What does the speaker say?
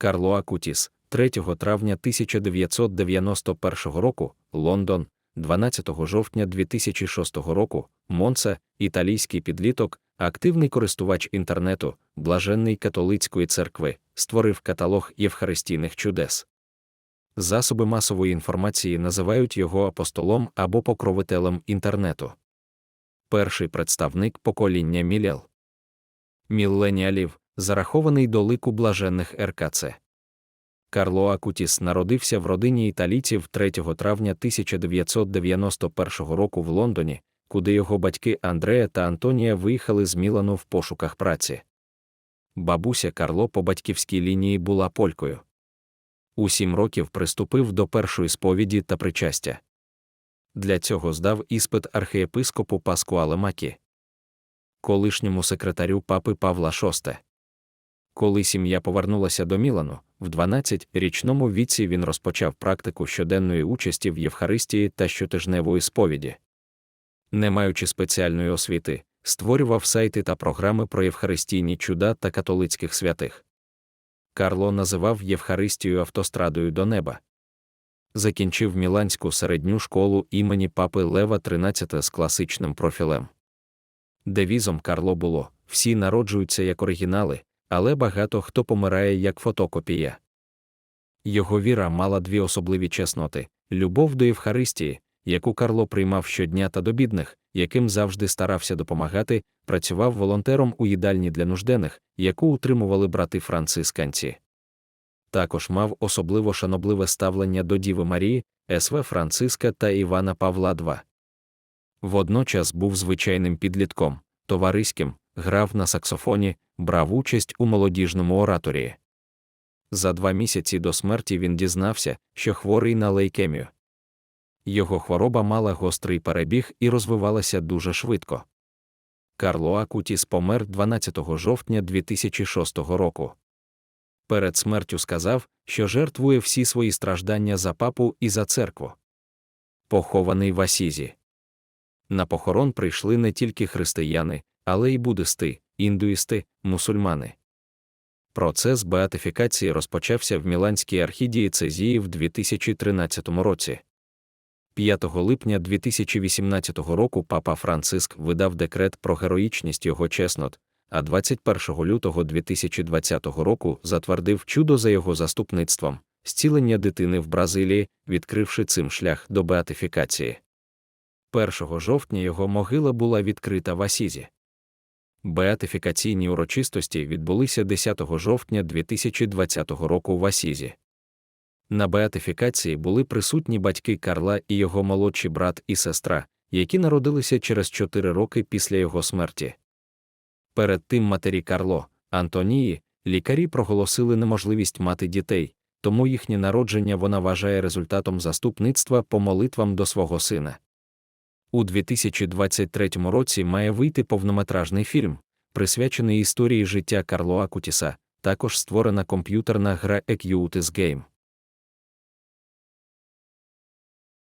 Карло Акутіс, 3 травня 1991 року, Лондон, 12 жовтня 2006 року, Монца, італійський підліток, активний користувач інтернету, блаженний католицької церкви, створив каталог євхаристійних чудес. Засоби масової інформації називають його апостолом або покровителем інтернету. Перший представник покоління мілял. Мілленіалів, зарахований до лику блаженних РКЦ. Карло Акутіс народився в родині італійців 3 травня 1991 року в Лондоні, куди його батьки Андрея та Антонія виїхали з Мілану в пошуках праці. Бабуся Карло по батьківській лінії була полькою. У сім років приступив до першої сповіді та причастя. Для цього здав іспит архієпископу Паскуале Макі, колишньому секретарю папи Павла VI. Коли сім'я повернулася до Мілану, в 12-річному віці він розпочав практику щоденної участі в Євхаристії та щотижневої сповіді. Не маючи спеціальної освіти, створював сайти та програми про євхаристійні чуда та католицьких святих. Карло називав Євхаристію автострадою до неба. Закінчив Міланську середню школу імені папи Лева XIII з класичним профілем. Девізом Карло було всі народжуються як оригінали, але багато хто помирає як фотокопія. Його віра мала дві особливі чесноти любов до Євхаристії, яку Карло приймав щодня та до бідних, яким завжди старався допомагати, працював волонтером у їдальні для нужденних, яку утримували брати францисканці. Також мав особливо шанобливе ставлення до Діви Марії, СВ Франциска та Івана Павла II. Водночас був звичайним підлітком, товариським, грав на саксофоні, брав участь у молодіжному ораторії. За два місяці до смерті він дізнався, що хворий на лейкемію. Його хвороба мала гострий перебіг і розвивалася дуже швидко. Карло Акутіс помер 12 жовтня 2006 року. Перед смертю сказав, що жертвує всі свої страждання за папу і за церкву. Похований в Асізі. На похорон прийшли не тільки християни, але й буддисти, індуїсти, мусульмани. Процес беатифікації розпочався в Міланській архідієцезії в 2013 році. 5 липня 2018 року папа Франциск видав декрет про героїчність його чеснот, а 21 лютого 2020 року затвердив чудо за його заступництвом зцілення дитини в Бразилії, відкривши цим шлях до беатифікації. 1 жовтня його могила була відкрита в Асізі. Беатифікаційні урочистості відбулися 10 жовтня 2020 року в Асізі. На беатифікації були присутні батьки Карла і його молодший брат і сестра, які народилися через 4 роки після його смерті. Перед тим матері Карло, Антонії, лікарі проголосили неможливість мати дітей, тому їхнє народження вона вважає результатом заступництва по молитвам до свого сина. У 2023 році має вийти повнометражний фільм, присвячений історії життя Карло Акутіса, також створена комп'ютерна гра Ecutis Game.